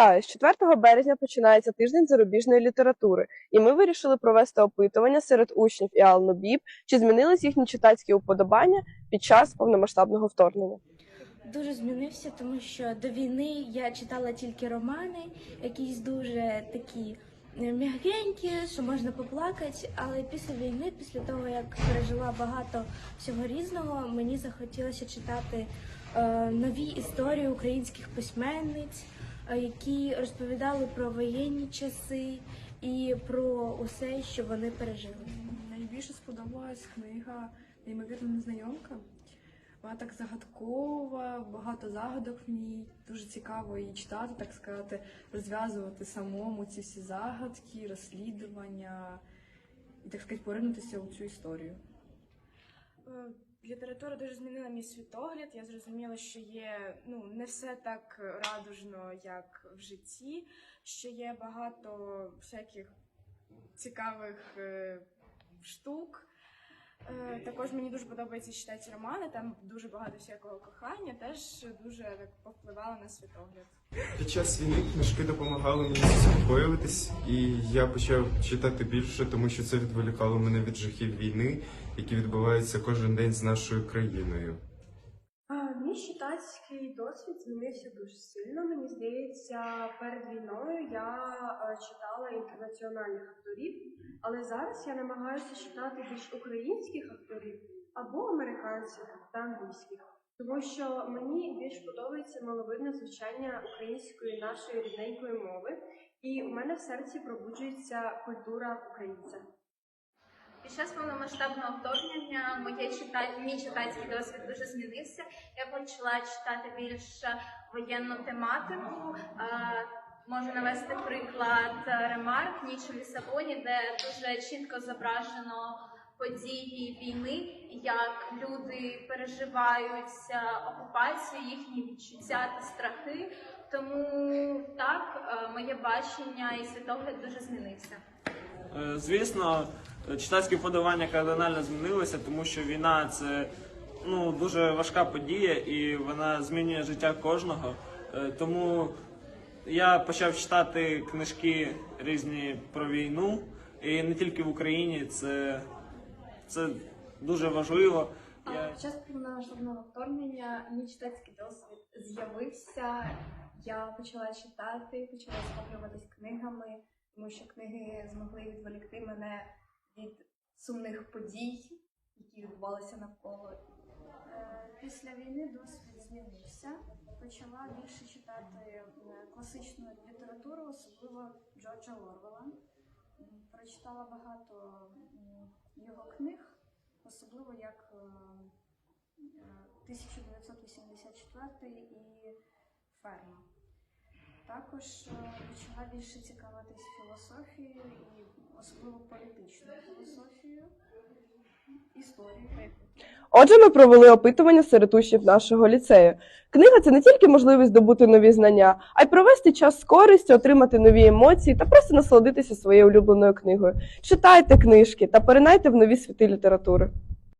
Вітаю! З 4 березня починається тиждень зарубіжної літератури, і ми вирішили провести опитування серед учнів і Алнобіб, чи змінились їхні читацькі уподобання під час повномасштабного вторгнення. Дуже змінився, тому що до війни я читала тільки романи, якісь дуже такі е, м'ягенькі, що можна поплакати. Але після війни, після того як пережила багато всього різного, мені захотілося читати е, нові історії українських письменниць, які розповідали про воєнні часи і про усе, що вони пережили. Найбільше сподобалась книга Неймовірна незнайомка. Вона так загадкова, багато загадок в ній. Дуже цікаво її читати, так сказати, розв'язувати самому ці всі загадки, розслідування і, так сказати, поринутися у цю історію. Література дуже змінила мій світогляд. Я зрозуміла, що є ну не все так радужно, як в житті, що є багато всяких цікавих е, штук. Е, також мені дуже подобається читати романи, там дуже багато всякого кохання, теж дуже так повпливало на світогляд. Під час війни книжки допомагали мені заспокоюватись, і я почав читати більше, тому що це відволікало мене від жахів війни, які відбуваються кожен день з нашою країною. Мій досвід змінився дуже сильно. Мені здається, перед війною я е, читала інтернаціональних авторів, але зараз я намагаюся читати більш українських авторів або американських та англійських. Тому що мені більш подобається маловидне звучання української нашої рідненької мови, і у мене в серці пробуджується культура українця. Під час повномасштабного вторгнення моє чита... мій читацький досвід дуже змінився. Я почала читати більш воєнну тематику. Можу навести приклад е, ремарк Ніч у Лісабоні, де дуже чітко зображено події війни, як люди переживають е, окупацію, їхні відчуття та страхи. Тому так, е, моє бачення і світогляд дуже змінився. Е, Звісно, читацьке вподобання кардинально змінилося, тому що війна це ну, дуже важка подія і вона змінює життя кожного. Е, Тому я почав читати книжки різні про війну, і не тільки в Україні, це, це дуже важливо. Я... Під час повномасштабного вторгнення мій читацький досвід з'явився. Я почала читати, почала захоплюватись книгами, тому що книги змогли відволікти мене від сумних подій, які відбувалися навколо. Е, Після війни досвід змінився. Почала більше читати е, класичну літературу, особливо Джорджа Орвела. Прочитала багато його книг, особливо як е, е, 1984 і Ферма. Також е, почала більше цікавитись філософією і особливо політичною філософією, історією. Отже, ми провели опитування серед учнів нашого ліцею. Книга це не тільки можливість здобути нові знання, а й провести час з користю, отримати нові емоції та просто насолодитися своєю улюбленою книгою. Читайте книжки та поринайте в нові світи літератури.